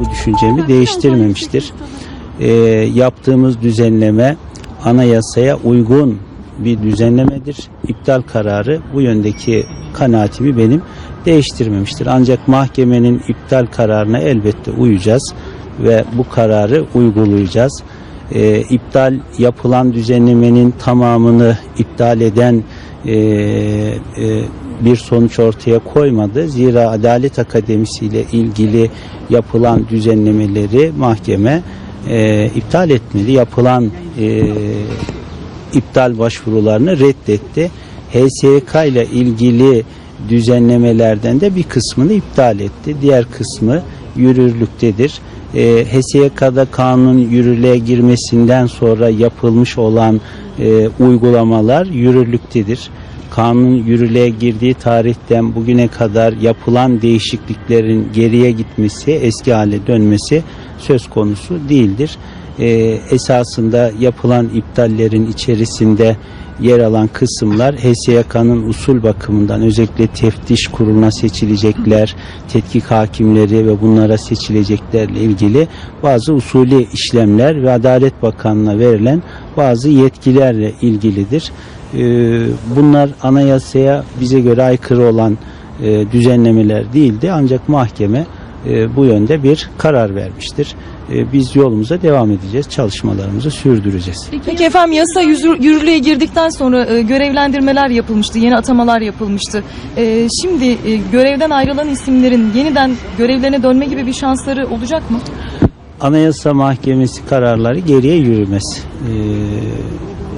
bu düşüncemi değiştirmemiştir. Ee, yaptığımız düzenleme anayasaya uygun bir düzenlemedir. İptal kararı bu yöndeki kanaatimi benim değiştirmemiştir. Ancak mahkemenin iptal kararına elbette uyacağız ve bu kararı uygulayacağız. Ee, iptal yapılan düzenlemenin tamamını iptal eden e, e, bir sonuç ortaya koymadı. Zira Adalet Akademisi ile ilgili yapılan düzenlemeleri mahkeme e, iptal etmedi. Yapılan e, iptal başvurularını reddetti. HSYK ile ilgili düzenlemelerden de bir kısmını iptal etti. Diğer kısmı yürürlüktedir. E, HSYK'da kanun yürürlüğe girmesinden sonra yapılmış olan e, uygulamalar yürürlüktedir. Kanun yürürlüğe girdiği tarihten bugüne kadar yapılan değişikliklerin geriye gitmesi, eski hale dönmesi söz konusu değildir. E, esasında yapılan iptallerin içerisinde yer alan kısımlar HSYK'nın usul bakımından özellikle teftiş kuruluna seçilecekler, tetkik hakimleri ve bunlara seçileceklerle ilgili bazı usulü işlemler ve Adalet Bakanlığı'na verilen bazı yetkilerle ilgilidir. Ee, Bunlar anayasaya bize göre aykırı olan e, düzenlemeler değildi ancak mahkeme e, bu yönde bir karar vermiştir. E, Biz yolumuza devam edeceğiz, çalışmalarımızı sürdüreceğiz. Peki efendim yasa yürürlüğe girdikten sonra görevlendirmeler yapılmıştı, yeni atamalar yapılmıştı. Şimdi görevden ayrılan isimlerin yeniden görevlerine dönme gibi bir şansları olacak mı? Anayasa Mahkemesi kararları geriye yürümez.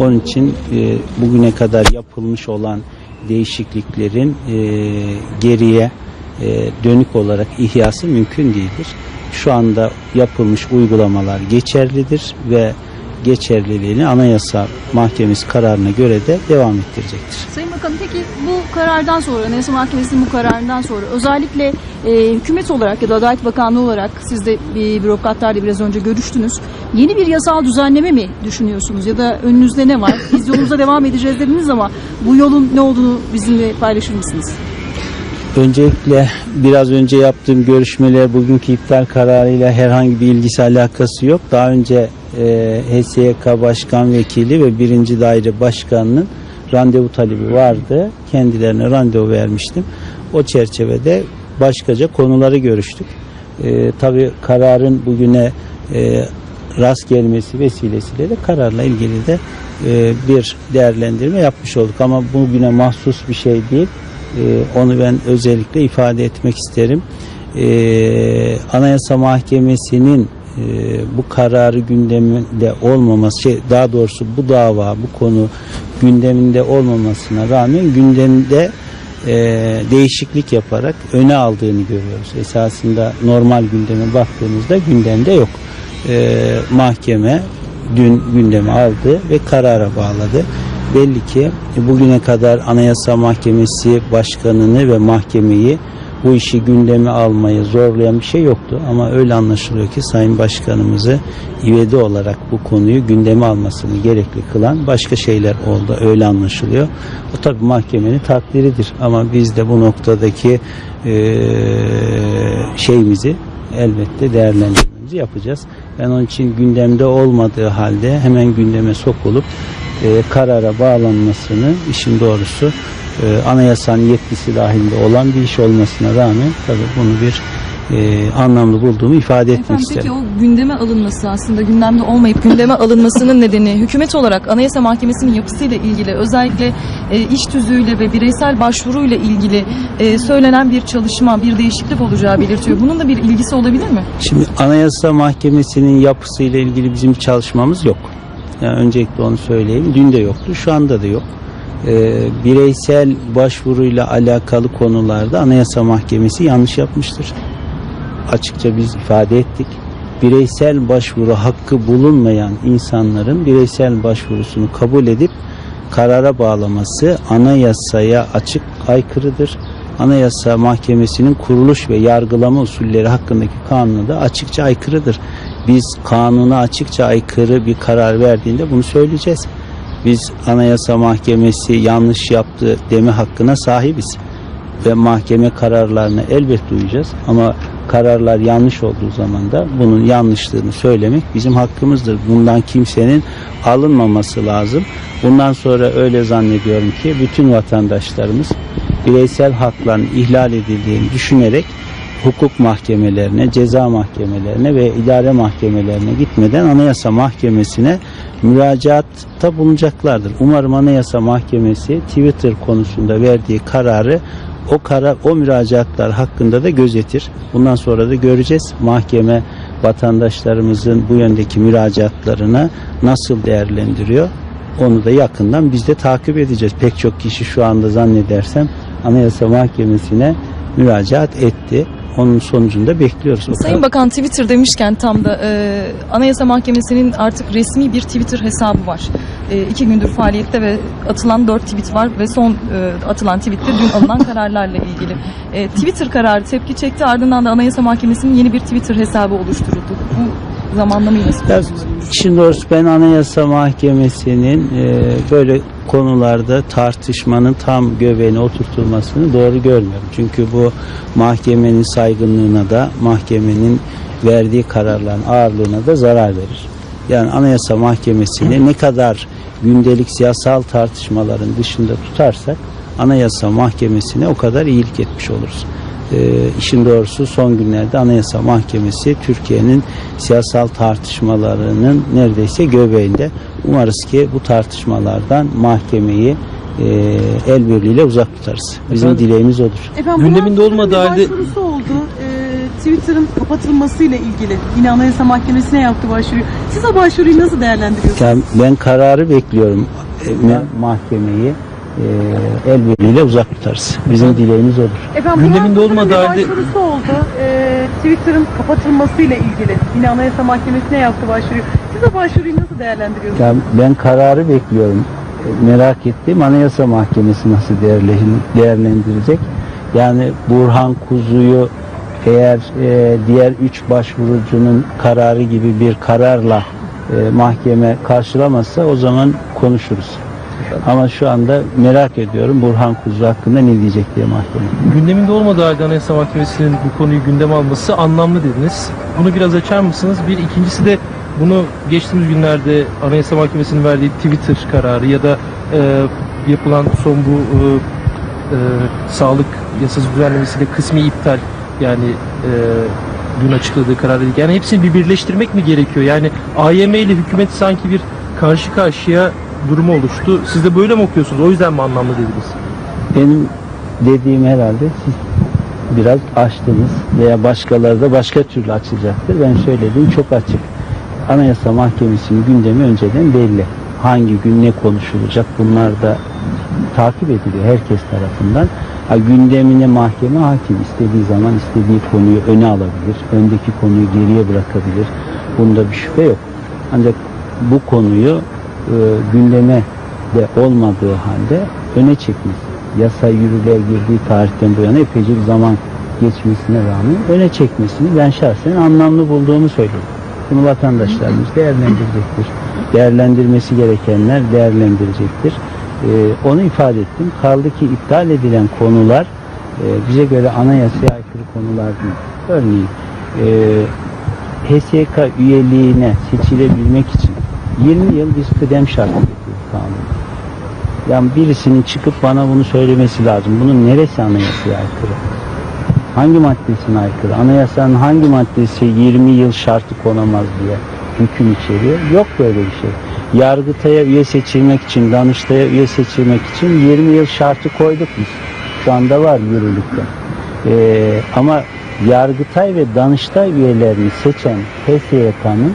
Onun için e, bugüne kadar yapılmış olan değişikliklerin e, geriye e, dönük olarak ihyası mümkün değildir. Şu anda yapılmış uygulamalar geçerlidir ve geçerliliğini Anayasa Mahkemesi kararına göre de devam ettirecektir. Sayın Bakanım peki bu karardan sonra, Anayasa Mahkemesi'nin bu kararından sonra özellikle e, hükümet olarak ya da Adalet Bakanlığı olarak siz de bir bürokratlarla biraz önce görüştünüz. Yeni bir yasal düzenleme mi düşünüyorsunuz ya da önünüzde ne var? Biz yolumuza devam edeceğiz dediniz ama bu yolun ne olduğunu bizimle paylaşır mısınız? Öncelikle biraz önce yaptığım görüşmeler bugünkü iptal kararıyla herhangi bir ilgisi alakası yok. Daha önce e, HSYK Başkan Vekili ve birinci Daire Başkanı'nın randevu talebi vardı. Kendilerine randevu vermiştim. O çerçevede başkaca konuları görüştük. E, Tabi kararın bugüne e, rast gelmesi vesilesiyle de kararla ilgili de e, bir değerlendirme yapmış olduk. Ama bugüne mahsus bir şey değil. Ee, onu ben özellikle ifade etmek isterim. Ee, Anayasa Mahkemesi'nin e, bu kararı gündeminde olmaması, şey, daha doğrusu bu dava, bu konu gündeminde olmamasına rağmen gündemde e, değişiklik yaparak öne aldığını görüyoruz. Esasında normal gündeme baktığımızda gündemde yok. Ee, mahkeme dün gündeme aldı ve karara bağladı belli ki bugüne kadar Anayasa Mahkemesi Başkanı'nı ve mahkemeyi bu işi gündeme almayı zorlayan bir şey yoktu. Ama öyle anlaşılıyor ki Sayın Başkanımızı ivedi olarak bu konuyu gündeme almasını gerekli kılan başka şeyler oldu. Öyle anlaşılıyor. O tabi mahkemenin takdiridir. Ama biz de bu noktadaki eee, şeyimizi elbette değerlendirmemizi yapacağız. Ben onun için gündemde olmadığı halde hemen gündeme sokulup e, karara bağlanmasını işin doğrusu e, anayasanın yetkisi dahilinde olan bir iş olmasına rağmen tabii bunu bir e, anlamlı bulduğumu ifade etmek Efendim isterim. peki o gündeme alınması aslında gündemde olmayıp gündeme alınmasının nedeni hükümet olarak Anayasa Mahkemesi'nin yapısıyla ilgili özellikle e, iş tüzüğüyle ve bireysel başvuruyla ilgili e, söylenen bir çalışma, bir değişiklik olacağı belirtiyor. Bunun da bir ilgisi olabilir mi? Şimdi Anayasa Mahkemesi'nin yapısıyla ilgili bizim çalışmamız yok. Yani öncelikle onu söyleyeyim. Dün de yoktu, şu anda da yok. Ee, bireysel başvuruyla alakalı konularda Anayasa Mahkemesi yanlış yapmıştır. Açıkça biz ifade ettik. Bireysel başvuru hakkı bulunmayan insanların bireysel başvurusunu kabul edip karara bağlaması anayasaya açık aykırıdır. Anayasa Mahkemesi'nin kuruluş ve yargılama usulleri hakkındaki kanuna da açıkça aykırıdır. Biz kanuna açıkça aykırı bir karar verdiğinde bunu söyleyeceğiz. Biz Anayasa Mahkemesi yanlış yaptı deme hakkına sahibiz ve mahkeme kararlarına elbet uyacağız ama kararlar yanlış olduğu zaman da bunun yanlışlığını söylemek bizim hakkımızdır. Bundan kimsenin alınmaması lazım. Bundan sonra öyle zannediyorum ki bütün vatandaşlarımız bireysel hakların ihlal edildiğini düşünerek hukuk mahkemelerine, ceza mahkemelerine ve idare mahkemelerine gitmeden Anayasa Mahkemesi'ne müracaatta bulunacaklardır. Umarım Anayasa Mahkemesi Twitter konusunda verdiği kararı o karar o müracaatlar hakkında da gözetir. Bundan sonra da göreceğiz mahkeme vatandaşlarımızın bu yöndeki müracaatlarını nasıl değerlendiriyor. Onu da yakından biz de takip edeceğiz. Pek çok kişi şu anda zannedersem Anayasa Mahkemesi'ne müracaat etti. Onun sonucunda bekliyoruz. Sayın Bakan Twitter demişken tam da e, Anayasa Mahkemesi'nin artık resmi bir Twitter hesabı var. E, iki gündür faaliyette ve atılan dört tweet var ve son e, atılan tweette dün alınan kararlarla ilgili. E, Twitter kararı tepki çekti ardından da Anayasa Mahkemesi'nin yeni bir Twitter hesabı oluşturuldu. Bu zamanlamayı nasıl Ya, işin doğrusu ben Anayasa Mahkemesi'nin e, böyle konularda tartışmanın tam göbeğine oturtulmasını doğru görmüyorum. Çünkü bu mahkemenin saygınlığına da mahkemenin verdiği kararların ağırlığına da zarar verir. Yani Anayasa Mahkemesi'ni ne kadar gündelik siyasal tartışmaların dışında tutarsak Anayasa Mahkemesi'ne o kadar iyilik etmiş oluruz. Ee, işin doğrusu son günlerde Anayasa Mahkemesi Türkiye'nin siyasal tartışmalarının neredeyse göbeğinde. Umarız ki bu tartışmalardan mahkemeyi e, el birliğiyle uzak tutarız. Bizim Efendim? dileğimiz odur. Efendim, Gündeminde olmadığı halde- başvurusu oldu. Twitter'ın kapatılmasıyla ilgili. Yine Anayasa Mahkemesi'ne yaptı başvuruyu. Siz o başvuruyu nasıl değerlendiriyorsunuz? Yani ben kararı bekliyorum. E, me- mahkemeyi e, el birliğiyle uzak tutarız. Bizim dileğimiz odur. Efendim, Gündeminde olmadığı bir halde- başvurusu oldu. Ee, Twitter'ın kapatılmasıyla ilgili. Yine Anayasa Mahkemesi'ne yaptı başvuruyu. Siz o başvuruyu nasıl değerlendiriyorsunuz? Yani ben kararı bekliyorum. E, Merak ettiğim Anayasa Mahkemesi nasıl değerlen- değerlendirecek? Yani Burhan Kuzu'yu eğer e, diğer üç başvurucunun kararı gibi bir kararla e, mahkeme karşılamazsa o zaman konuşuruz. Ama şu anda merak ediyorum Burhan Kuzu hakkında ne diyecek diye mahkeme. Gündeminde olmadığı halde Anayasa Mahkemesi'nin bu konuyu gündeme alması anlamlı dediniz. Bunu biraz açar mısınız? Bir ikincisi de bunu geçtiğimiz günlerde Anayasa Mahkemesi'nin verdiği Twitter kararı ya da e, yapılan son bu e, e, sağlık yasası düzenlemesiyle kısmi iptal yani e, dün açıkladığı karar dedik. Yani hepsini bir birleştirmek mi gerekiyor? Yani AYM ile hükümet sanki bir karşı karşıya durumu oluştu. Siz de böyle mi okuyorsunuz? O yüzden mi anlamlı dediniz? Benim dediğim herhalde siz biraz açtınız veya başkaları da başka türlü açacaktır. Ben söylediğim çok açık. Anayasa Mahkemesi'nin gündemi önceden belli. Hangi gün ne konuşulacak bunlar da takip ediliyor herkes tarafından. Ha, gündemine mahkeme hakim istediği zaman istediği konuyu öne alabilir. Öndeki konuyu geriye bırakabilir. Bunda bir şüphe yok. Ancak bu konuyu e, gündeme de olmadığı halde öne çekmesi. Yasa yürürlüğe girdiği tarihten bu yana epeyce bir zaman geçmesine rağmen öne çekmesini ben şahsen anlamlı bulduğumu söylüyorum. Bunu vatandaşlarımız değerlendirecektir. Değerlendirmesi gerekenler değerlendirecektir. Ee, onu ifade ettim. Kaldı ki iptal edilen konular e, bize göre anayasaya aykırı konular değil. Örneğin e, HSYK üyeliğine seçilebilmek için 20 yıl biz kıdem şartı getiriyoruz kanunda. Yani birisinin çıkıp bana bunu söylemesi lazım. Bunun neresi anayasaya aykırı? Hangi maddesine aykırı? Anayasanın hangi maddesi 20 yıl şartı konamaz diye hüküm içeriyor? Yok böyle bir şey. Yargıtay'a üye seçilmek için, Danıştay'a üye seçilmek için 20 yıl şartı koyduk biz. Şu anda var yürürlükte. Ee, ama Yargıtay ve Danıştay üyelerini seçen HSYK'nın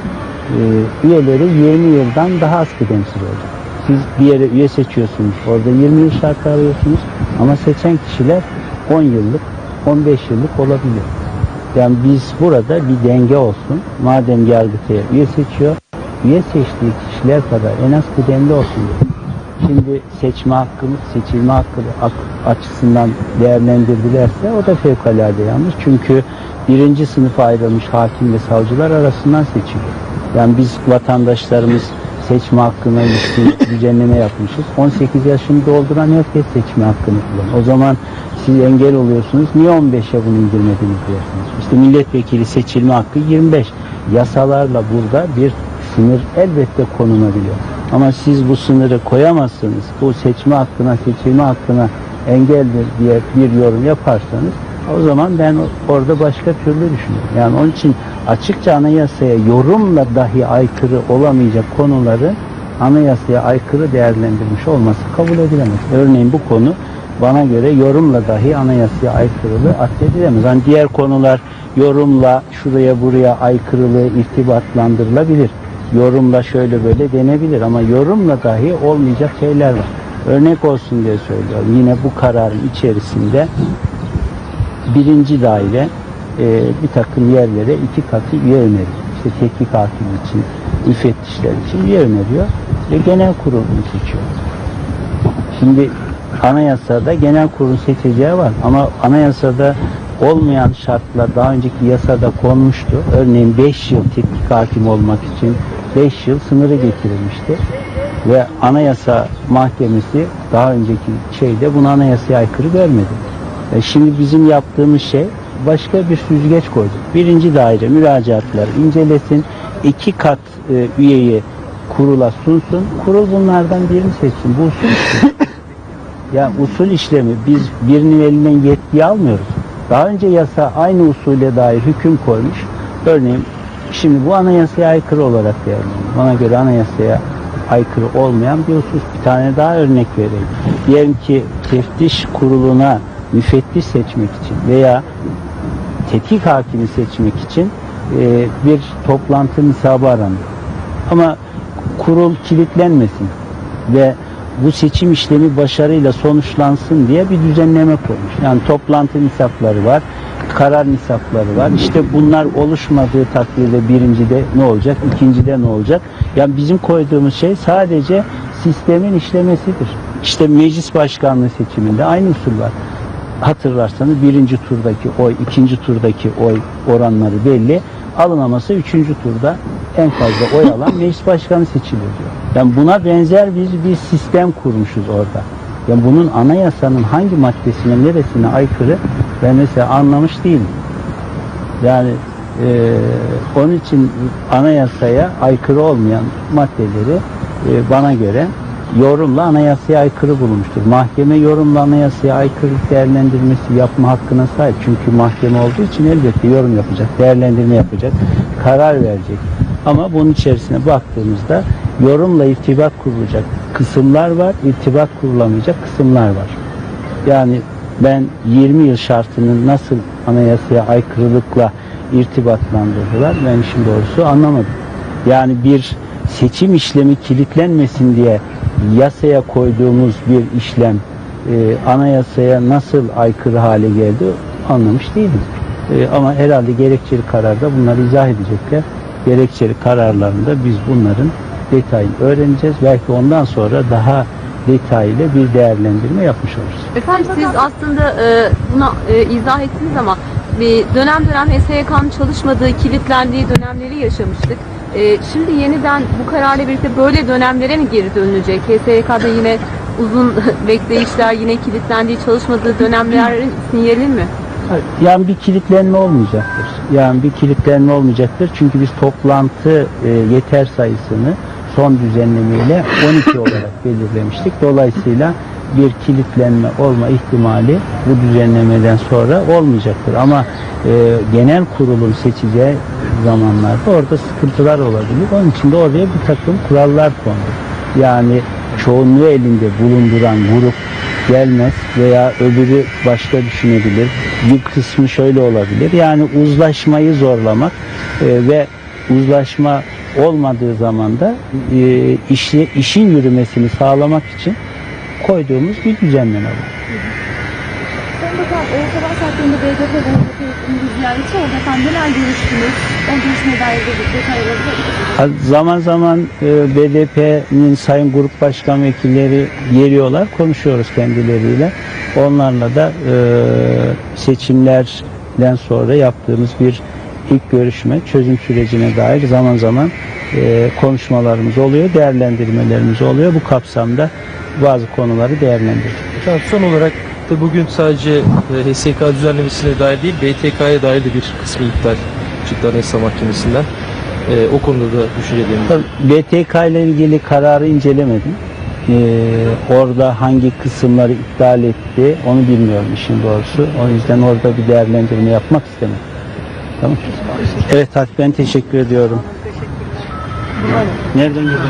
e, üyeleri 20 yıldan daha az kıdemsiz olacak. Siz bir yere üye seçiyorsunuz. Orada 20 yıl şartı arıyorsunuz. Ama seçen kişiler 10 yıllık, 15 yıllık olabilir. Yani biz burada bir denge olsun. Madem Yargıtay'a üye seçiyor, üye seçtiği kişiler kadar en az kıdemli olsun. diyor. Şimdi seçme hakkımız, seçilme hakkı ak- açısından değerlendirdilerse o da fevkalade yanlış. Çünkü birinci sınıfa ayrılmış hakim ve savcılar arasından seçiliyor. Yani biz vatandaşlarımız seçme hakkına ilişkin düzenleme yapmışız. 18 yaşını dolduran herkes seçme hakkını kullanır. O zaman siz engel oluyorsunuz. Niye 15'e bunu indirmediniz diyorsunuz. İşte milletvekili seçilme hakkı 25. Yasalarla burada bir sınır elbette konulabiliyor. Ama siz bu sınırı koyamazsınız. Bu seçme hakkına, seçilme hakkına engeldir diye bir yorum yaparsanız o zaman ben orada başka türlü düşünüyorum. Yani onun için açıkça anayasaya yorumla dahi aykırı olamayacak konuları anayasaya aykırı değerlendirmiş olması kabul edilemez. Örneğin bu konu bana göre yorumla dahi anayasaya aykırılığı addedilemez. Hani diğer konular yorumla şuraya buraya aykırılığı irtibatlandırılabilir. Yorumla şöyle böyle denebilir ama yorumla dahi olmayacak şeyler var. Örnek olsun diye söylüyorum. Yine bu kararın içerisinde birinci daire e, bir takım yerlere iki katı üye öneriyor. İşte teknik hakim için, müfettişler için üye öneriyor ve genel kurul seçiyor. Şimdi anayasada genel kurul seçeceği var ama anayasada olmayan şartlar daha önceki yasada konmuştu. Örneğin 5 yıl teknik hakim olmak için 5 yıl sınırı getirilmişti. Ve anayasa mahkemesi daha önceki şeyde bunu anayasaya aykırı görmedi. E şimdi bizim yaptığımız şey başka bir süzgeç koyduk. Birinci daire müracaatları incelesin. iki kat e, üyeyi kurula sunsun. Kurul bunlardan birini seçsin. Bu usul işlemi. ya usul işlemi biz birinin elinden yetki almıyoruz. Daha önce yasa aynı usule dair hüküm koymuş. Örneğin şimdi bu anayasaya aykırı olarak değerlendiriyor. Bana göre anayasaya aykırı olmayan bir husus. Bir tane daha örnek vereyim. Diyelim ki teftiş kuruluna müfettiş seçmek için veya tetkik hakimi seçmek için e, bir toplantı nisabı aranıyor. Ama kurul kilitlenmesin ve bu seçim işlemi başarıyla sonuçlansın diye bir düzenleme koymuş. Yani toplantı nisapları var, karar nisapları var. İşte bunlar oluşmadığı takdirde birincide ne olacak, ikincide ne olacak? Yani bizim koyduğumuz şey sadece sistemin işlemesidir. İşte meclis başkanlığı seçiminde aynı usul var hatırlarsanız birinci turdaki oy, ikinci turdaki oy oranları belli. Alınaması üçüncü turda en fazla oy alan meclis başkanı seçilir diyor. Yani buna benzer biz bir sistem kurmuşuz orada. Yani bunun anayasanın hangi maddesine neresine aykırı ben mesela anlamış değilim. Yani e, onun için anayasaya aykırı olmayan maddeleri e, bana göre yorumla anayasaya aykırı bulunmuştur. Mahkeme yorumla anayasaya aykırı değerlendirmesi yapma hakkına sahip. Çünkü mahkeme olduğu için elbette yorum yapacak, değerlendirme yapacak, karar verecek. Ama bunun içerisine baktığımızda yorumla irtibat kurulacak kısımlar var, irtibat kurulamayacak kısımlar var. Yani ben 20 yıl şartının nasıl anayasaya aykırılıkla irtibatlandırdılar ben işin doğrusu anlamadım. Yani bir seçim işlemi kilitlenmesin diye yasaya koyduğumuz bir işlem e, anayasaya nasıl aykırı hale geldi anlamış değilim. E, ama herhalde gerekçeli kararda bunları izah edecekler. Gerekçeli kararlarında biz bunların detayını öğreneceğiz. Belki ondan sonra daha detaylı bir değerlendirme yapmış oluruz. Efendim siz aslında e, buna e, izah ettiniz ama bir dönem dönem HSYK'nın çalışmadığı, kilitlendiği dönemleri yaşamıştık. E, şimdi yeniden bu kararla birlikte böyle dönemlere mi geri dönülecek? HSYK'da yine uzun bekleyişler, yine kilitlendiği, çalışmadığı dönemlerin sinyali mi? Yani bir kilitlenme olmayacaktır. Yani bir kilitlenme olmayacaktır. Çünkü biz toplantı e, yeter sayısını son düzenlemeyle 12 olarak belirlemiştik. Dolayısıyla bir kilitlenme olma ihtimali bu düzenlemeden sonra olmayacaktır. Ama e, genel kurulun seçeceği zamanlarda orada sıkıntılar olabilir. Onun için de oraya bir takım kurallar kondu. Yani çoğunluğu elinde bulunduran grup gelmez veya öbürü başka düşünebilir. Bir kısmı şöyle olabilir. Yani uzlaşmayı zorlamak e, ve uzlaşma olmadığı zaman da e, işi, işin yürümesini sağlamak için koyduğumuz bir düzenleme var. Sayın Bakan, o sabah saatlerinde BDP ve HDP'nin ziyareti oldu. Efendim neler görüştünüz? Görüşmeye dair Zaman zaman e, BDP'nin sayın grup başkan vekilleri geliyorlar, konuşuyoruz kendileriyle. Onlarla da e, seçimlerden sonra yaptığımız bir ilk görüşme, çözüm sürecine dair zaman zaman e, konuşmalarımız oluyor, değerlendirmelerimiz oluyor. Bu kapsamda bazı konuları değerlendirdik. Son olarak da bugün sadece HSK düzenlemesine dair değil BTK'ya dair de bir kısmı iptal çıktı Anayasa Mahkemesi'nden. E, o konuda da düşünceleriniz. Tabii BTK ile ilgili kararı incelemedim. Ee, orada hangi kısımları iptal etti onu bilmiyorum işin doğrusu. O yüzden orada bir değerlendirme yapmak istemedim. Tamam. Evet Hatip ben teşekkür ediyorum. Nereden geliyorsun?